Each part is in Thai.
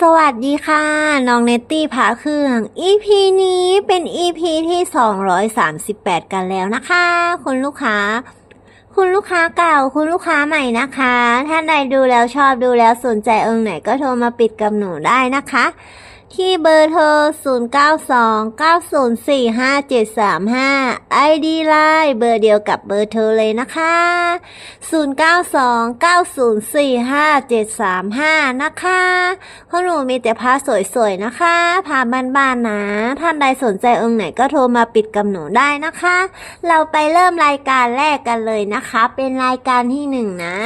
สวัสดีค่ะ น้องเนตตี้พาเครื่อง EP นี้เป็น EP ที่ 238 กันแล้วนะคะ คุณลูกค้า คุณลูกค้าเก่า คุณลูกค้าใหม่นะคะ ท่านใดดูแล้วชอบดูแล้วสนใจองค์ไหนก็โทรมาปิดกับหนูได้นะคะ ที่เบอร์โทร 0929045735 ID ไลน์เบอร์เดียวกับเบอร์โทรเลยนะคะ 0929045735 นะคะข้าหนูมีแต่ผ้าสวยๆนะคะผ้าบ้านๆนะ ท่านใดสนใจองค์ไหนก็โทรมาปิดกับหนูได้นะคะ เราไปเริ่มรายการแรกกันเลยนะคะ เป็นรายการที่หนึ่งนะ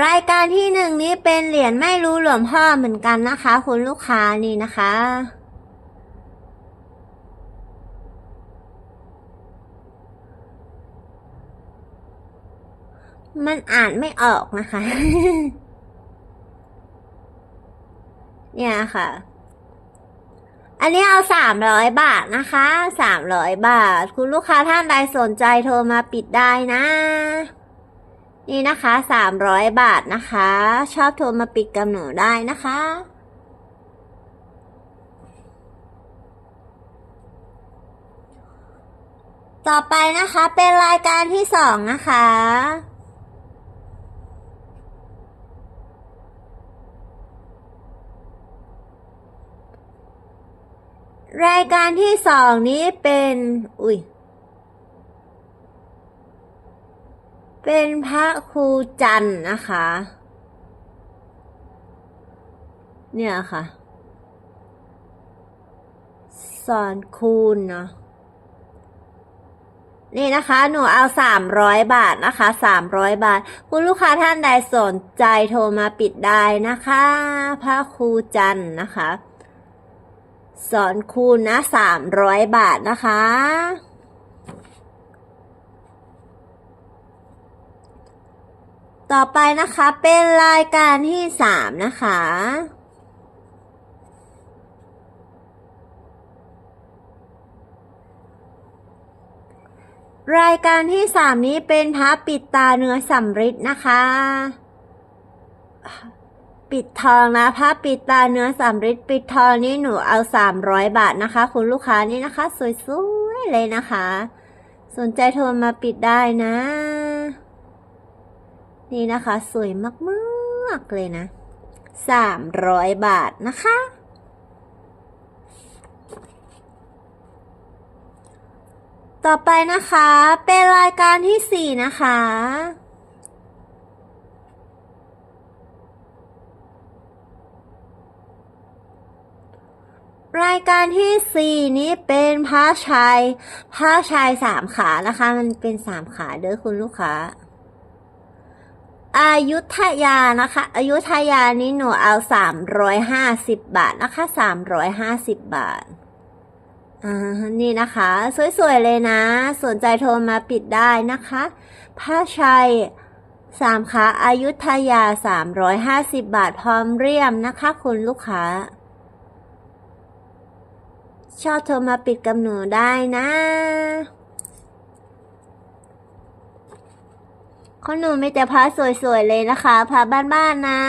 รายการที่หนึ่งนี้เป็นเหรียญไม่รู้หลวงพ่อเหมือนกันนะคะ คุณลูกค้านี่นะคะ มันอ่านไม่ออกนะคะ เนี่ยค่ะ อันนี้เอาสามร้อยบาทนะคะสามร้อยบาท คุณลูกค้าท่านใดสนใจโทรมาปิดได้นะ นี่นะคะสามร้อยบาทนะคะ ชอบโทรมาปิดกับหนูได้นะคะต่อไปนะคะเป็นรายการที่สองนะคะ รายการที่สองนี้เป็น อุ้ย เป็นพระครูจันทร์นะคะ เนี่ยค่ะ สอนคูณเนาะนี่นะคะ หนูเอาสามร้อยบาทนะคะสามร้อยบาท คุณลูกค้าท่านใดสนใจโทรมาปิดได้นะคะ พระครูจันทร์นะคะ สอนคูณนะสามร้อยบาทนะคะ ต่อไปนะคะเป็นรายการที่สามนะคะ รายการที่สามนี้เป็นพระปิดตาเนื้อสำริดนะคะ ปิดทองนะพระปิดตาเนื้อสำริดปิดทองนี่หนูเอาสามร้อยบาทนะคะ คุณลูกค้านี่นะคะ สวยๆเลยนะคะ สนใจโทรมาปิดได้นะ นี่นะคะ สวยมากๆเลยนะสามร้อยบาทนะคะ ต่อไปนะคะ เป็นรายการที่สี่นะคะรายการที่สี่นี้เป็นพระชายพระชายสามขานะคะ มันเป็นสามขาเด้อคุณลูกค้า อายุทยานะคะ อายุทยานี้หนูเอาสามร้อยห้าสิบบาทนะคะสามร้อยห้าสิบบาทอ่านี่นะคะ สวยๆเลยนะ สนใจโทรมาปิดได้นะคะ ผ้าชัยสามขาอายุทยาสามร้อยห้าสิบบาทพร้อมเรียมนะคะ คุณลูกค้า ชอบโทรมาปิดกับหนูได้นะ เของหนูมีแต่ผ้าสวยๆเลยนะคะผ้าบ้านๆนะ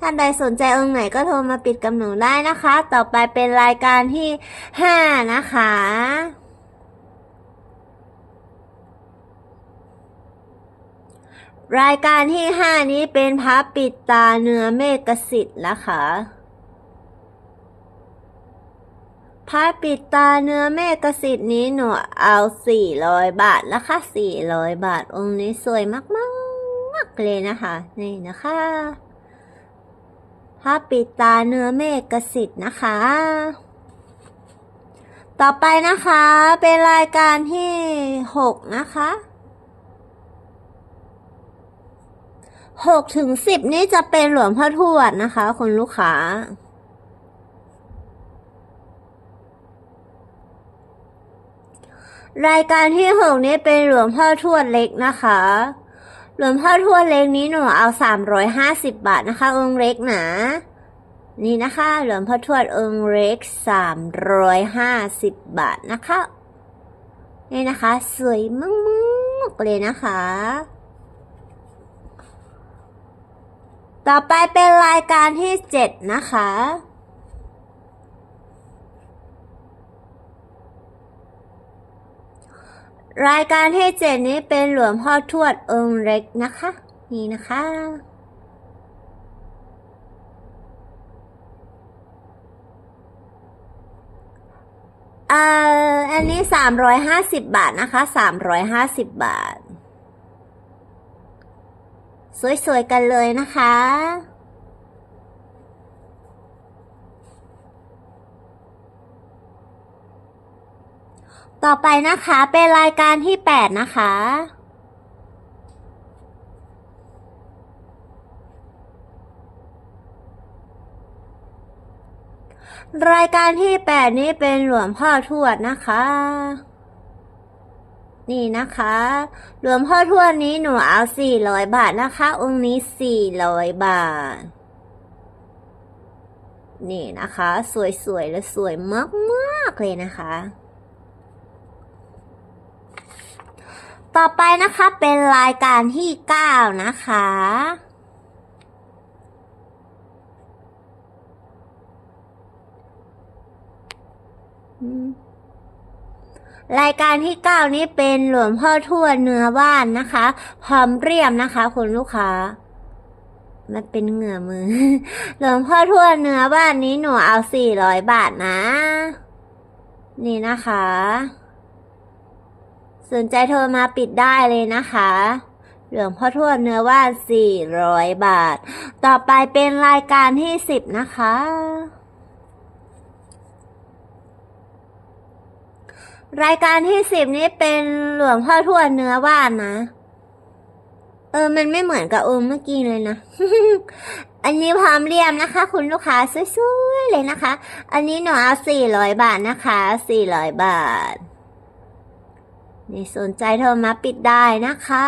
ท่านใดสนใจองค์ไหนก็โทรมาปิดกับหนูได้นะคะ ต่อไปเป็นรายการที่ห้านะคะ รายการที่ห้านี้เป็นพระปิดตาเนื้อเมฆสิทธิ์นะคะ พระปิดตาเนื้อเมฆสิทธิ์นี้หนูเอาสี่ร้อยบาทนะคะสี่ร้อยบาทองค์นี้สวยมากๆเลยนะคะ นี่นะคะพระปิดตาเนื้อเมฆสิทธิ์นะคะ ต่อไปนะคะเป็นรายการที่หกนะคะหกถึงสิบนี่จะเป็นหลวงพ่อทวดนะคะคุณลูกค้า รายการที่หกนี้เป็นหลวงพ่อทวดเล็กนะคะ หลวงพ่อทวดเล็กนี้หนูเอาสามร้อยห้าสิบบาทนะคะ องค์เล็กนะนี่นะคะ หลวงพ่อทวดองค์เล็กสามร้อยห้าสิบบาทนะคะ นี่นะคะ สวยมากๆเลยนะคะ ต่อไปเป็นรายการที่7นะคะ รายการที่7นี้เป็นหลวงพ่อทวดองค์เล็กนะคะ นี่นะคะ เอ่อ อันนี้350บบาทนะคะ350บาท สวยๆกันเลยนะคะ ต่อไปนะคะเป็นรายการที่ 8 นะคะ รายการที่ 8 นี้เป็นหลวงพ่อทวดนะคะ นี่นะคะ หลวงพ่อทวดนี้หนูเอา 400 บาทนะคะ องค์นี้ 400 บาท นี่นะคะ สวยๆ และสวยมากๆเลยนะคะ ต่อไปนะคะเป็นรายการที่ 9 นะคะ รายการที่ 9 นี้เป็นหลวงพ่อทวดเนื้อบ้านนะคะพร้อมเรียมนะคะ คุณลูกค้า มันเป็นเหงื่อมือ หลวงพ่อทวดเนื้อบ้านนี้หนูเอา 400 บาทนะ นี่นะคะ สนใจโทรมาปิดได้เลยนะคะ หลวงพ่อทวดเนื้อว่าน400 บาท ต่อไปเป็นรายการที่ 10 นะคะ รายการที่ 10 นี้เป็นหลวงพ่อทวดเนื้อว่านนะ เออ มันไม่เหมือนกับองค์เมื่อกี้เลยนะอันนี้พร้อมเรียมนะคะ คุณลูกค้าสวยๆเลยนะคะ อันนี้หนูเอา400 บาทนะคะ 400 บาท นี่สนใจโทรมาปิดได้นะคะ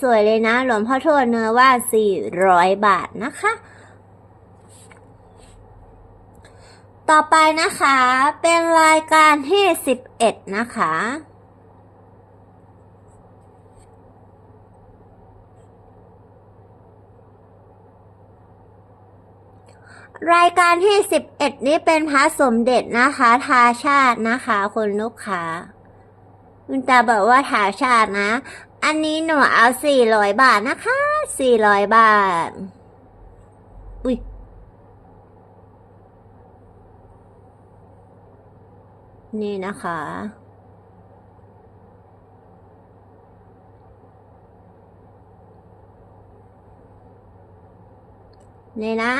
สวยๆเลยนะ หลวงพ่อทวดเนื้อว่า 400 บาทนะคะ ต่อไปนะคะ เป็นรายการที่ 11 นะคะรายการที่ 11 นี้เป็นพระสมเด็จนะคะ ทาชาตินะคะคุณลูกค้า คุณตาบอกว่าถาชาตินะ อันนี้หนูเอาสี่ร้อยบาทนะคะสี่ร้อยบาท อุ้ยนี่นะคะ นี่นะ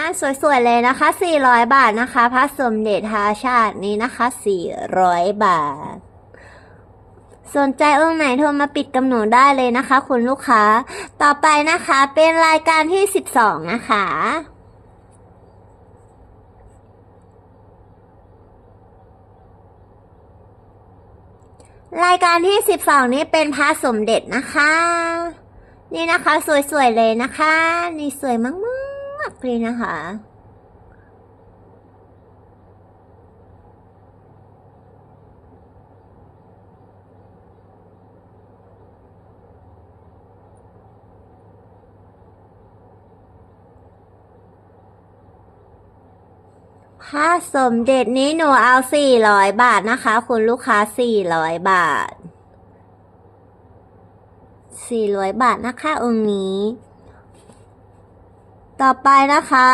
สวยๆ เลยนะคะ 400 บาทนะคะ พระสมเด็จทาชาตินี้นะคะ 400 บาท สนใจองค์ไหนโทรมาปิดกับหนูได้เลยนะคะ คุณลูกค้า ต่อไปนะคะเป็นรายการที่ 12 นะคะรายการที่ 12 นี้เป็นพระสมเด็จนะคะ นี่นะคะ สวยๆเลยนะคะ นี่สวยมากๆเลยนะคะ พระสมเด็จนี้หนูเอาสี่ร้อยบาทนะคะ คุณลูกค้าสี่ร้อยบาทสี่ร้อยบาทนะคะองค์นี้ ต่อไปนะคะ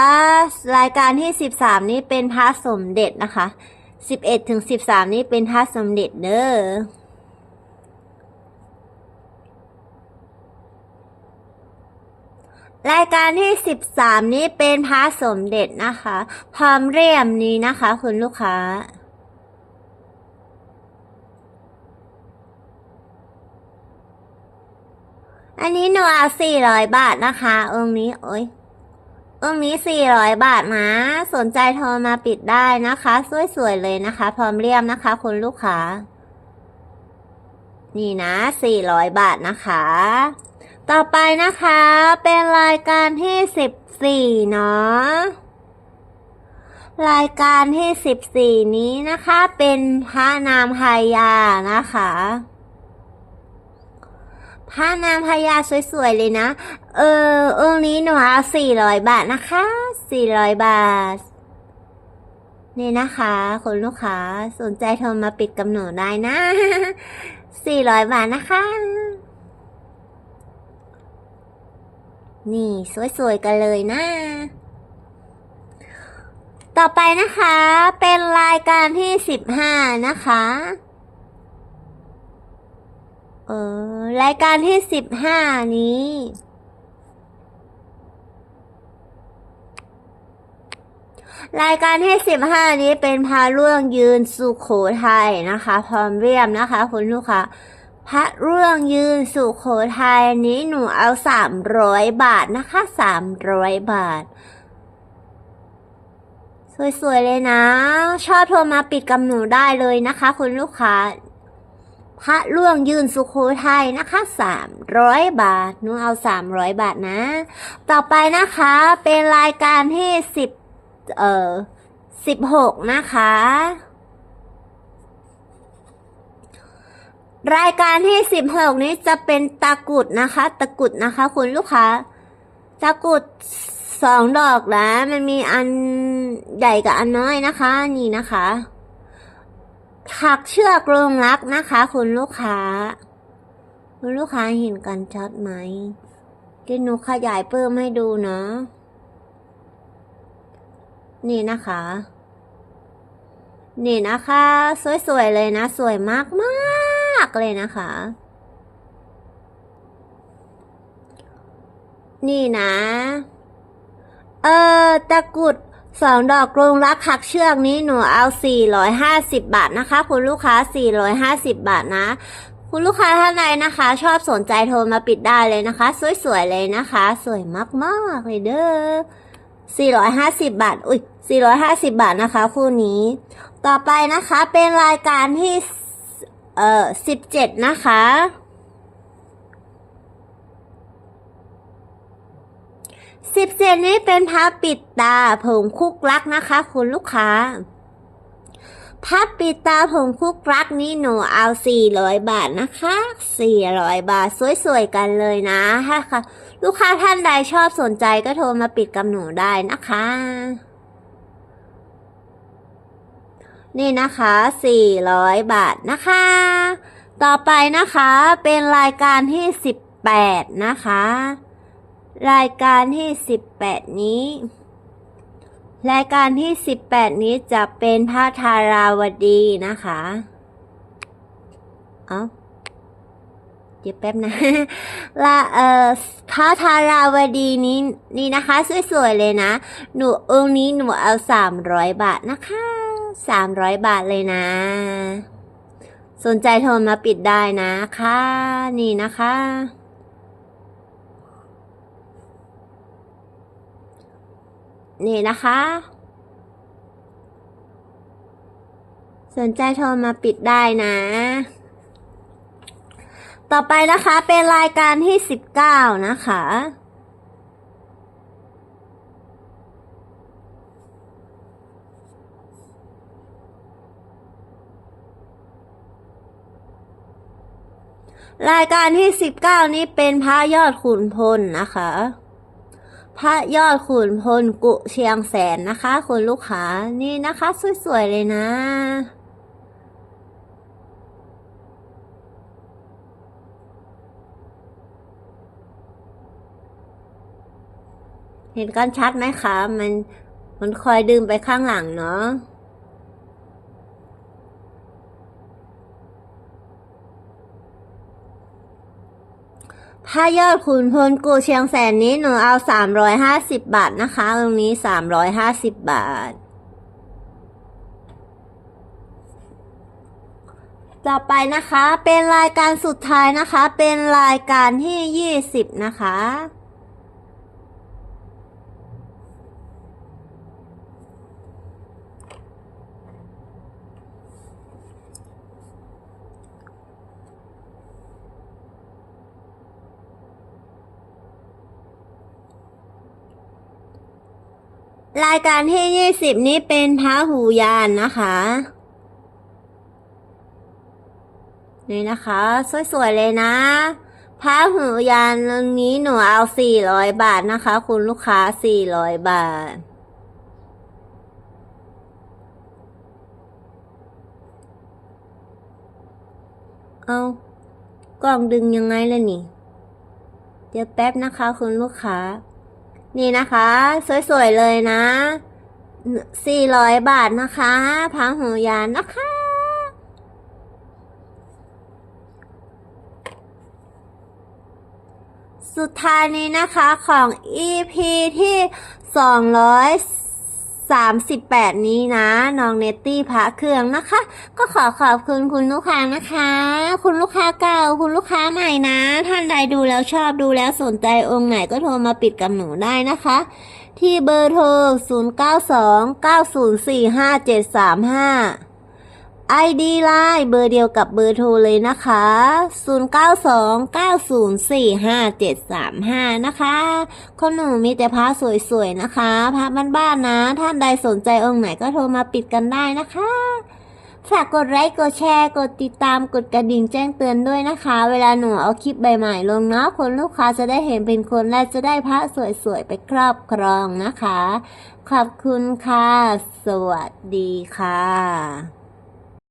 รายการที่สิบสามนี้เป็นพระสมเด็จนะคะสิบเอ็ดถึงสิบสามนี้เป็นพระสมเด็จเด้อ รายการที่ 13 นี้เป็นพระสมเด็จนะคะพร้อมเรียมนี้นะคะ คุณลูกค้า อันนี้หนูเอา400 บาทนะคะ องค์นี้ โอ้ยองค์นี้ 400 บาทนะ สนใจโทรมาปิดได้นะคะ สวยๆเลยนะคะ พร้อมเรียมนะคะ คุณลูกค้า นี่นะ 400 บาทนะคะ ต่อไปนะคะเป็นรายการที่14เนาะรายการที่สิบสี่นี้นะคะเป็นพระนามพายานะคะพระนามพายาสวยๆเลยนะ เออองค์นี้หนูเอาสี่ร้อยบาทนะคะสี่ร้อยบาท นี่นะคะคุณลูกค้าสนใจโทรมาปิดกับหนูได้นะสี่ร้อยบาทนะคะ นี่สวยๆกันเลยนะ ต่อไปนะคะ เป็นรายการที่สิบห้านะคะเออรายการที่สิบห้านี้รายการที่สิบห้านี้เป็นพระร่วงยืนสุโขทัยนะคะ พร้อมเรียมนะคะ คุณลูกค้า พระร่วงยืนสุโขทัยนี้หนูเอาสามร้อยบาทนะคะสามร้อยบาท สวย ๆ เลยนะ ชอบโทรมาปิดกับหนูได้เลยนะคะ คุณลูกค้า พระล่วงยืนสุโขทัยนะคะสามร้อยบาท หนูเอาสามร้อยบาทนะ ต่อไปนะคะเป็นรายการที่สิบเอ่อสิบหกนะคะ รายการที่สิบหกนี้จะเป็นตะกุดนะคะ ตะกุดนะคะ คุณลูกค้า ตะกุดสองดอกนะมันมีอันใหญ่กับอันน้อยนะคะ นี่นะคะถักเชือกลงรักนะคะ คุณลูกค้า คุณลูกค้าเห็นกันชัดไหมเดี๋ยวหนูขยายเพิ่มให้ดูเนาะนี่นะคะ นี่นะคะ สวยๆเลยนะ สวยมากๆากเลยนะคะ นี่นะ เออตะกุดสองดอกกรงรักหักเชือกนี้หนูเอา 450 บาทนะคะ คุณลูกค้า 450 บาทนะ คุณลูกค้าท่านใดนะคะ ชอบสนใจโทรมาปิดได้เลยนะคะ สวยๆเลยนะคะ สวยมากๆเลยเด้อ450 บาท อุ้ย450 บาทนะคะ คู่นี้ ต่อไปนะคะเป็นรายการที่ เอ่อ17นะคะ สิบเซนนี้เป็นพับปิดตาผงคุกรักนะคะ คุณลูกค้าพับปิดตาผงคุกรักนี้หนูเอาสี่ร้อยบาทนะคะสี่ร้อยบาทสวยๆกันเลยนะถ้าค่ะ ลูกค้าท่านใดชอบสนใจก็โทรมาปิดกับหนูได้นะคะ นี่นะคะสี่ร้อยบาทนะคะ ต่อไปนะคะเป็นรายการที่สิบแปดนะคะ รายการที่สิบแปดนี้ รายการที่สิบแปดนี้จะเป็นพระธาราวดีนะคะเอาเดี๋ยวแป๊บนะละเอ่อพระธาราวดีนี้นี่นะคะ สวยๆเลยนะ หนูองค์นี้หนูเอาสามร้อยบาทนะคะ สามร้อยบาทเลยนะ สนใจโทรมาปิดได้นะคะ นี่นะคะ นี่นะคะ สนใจโทรมาปิดได้นะ ต่อไปนะคะเป็นรายการที่สิบเก้านะคะ รายการที่สิบเก้านี้เป็นพระยอดขุนพลนะคะ พระยอดขุนพลกุเชียงแสนนะคะคุณลูกค้านี่นะคะ สวยๆเลยนะเห็นกันชัดไหมคะ มัน มันคอยดึงไปข้างหลังเนาะ ถ้ายอดขุนพลกูเชียงแสนนี้หนูเอาสามร้อยห้าสิบบาทนะคะ ตรงนี้สามร้อยห้าสิบบาท ต่อไปนะคะ เป็นรายการสุดท้ายนะคะ เป็นรายการที่ยี่สิบนะคะ รายการที่ยี่สิบนี้เป็นพระหูยานนะคะ นี่นะคะ สวยๆเลยนะพระหูยานเรื่องนี้หนูเอาสี่ร้อยบาทนะคะ คุณลูกค้าสี่ร้อยบาท เอากล่องดึงยังไงล่ะนี่ เดี๋ยวแป๊บนะคะ คุณลูกค้า นี่นะคะ สวยๆเลยนะสี่ร้อยบาทนะคะพางหูยานนะคะ สุดท้ายนี้นะคะของ EP ที่สองเลย 38 นี้นะน้องเนตตี้พระเครื่องนะคะ ก็ขอขอบคุณคุณลูกค้านะคะ คุณลูกค้าเก่า คุณลูกค้าใหม่นะ ท่านใดดูแล้วชอบดูแล้วสนใจองค์ไหนก็โทรมาปิดกับหนูได้นะคะ ที่เบอร์โทร 0929045735 ID ไลน์เบอร์เดียวกับเบอร์โทรเลยนะคะ 0929045735 นะคะ คนหนูมีแต่พระสวยๆนะคะ พระบ้านๆนะ ท่านใดสนใจองค์ไหนก็โทรมาปิดกันได้นะคะ ฝากกดไลค์ กดแชร์ กดติดตาม กดกระดิ่งแจ้งเตือนด้วยนะคะ เวลาหนูเอาคลิปใหม่ๆลงเนาะ คนลูกค้าจะได้เห็นเป็นคนแรกจะได้พระสวยๆไปครอบครองนะคะ ขอบคุณค่ะ สวัสดีค่ะ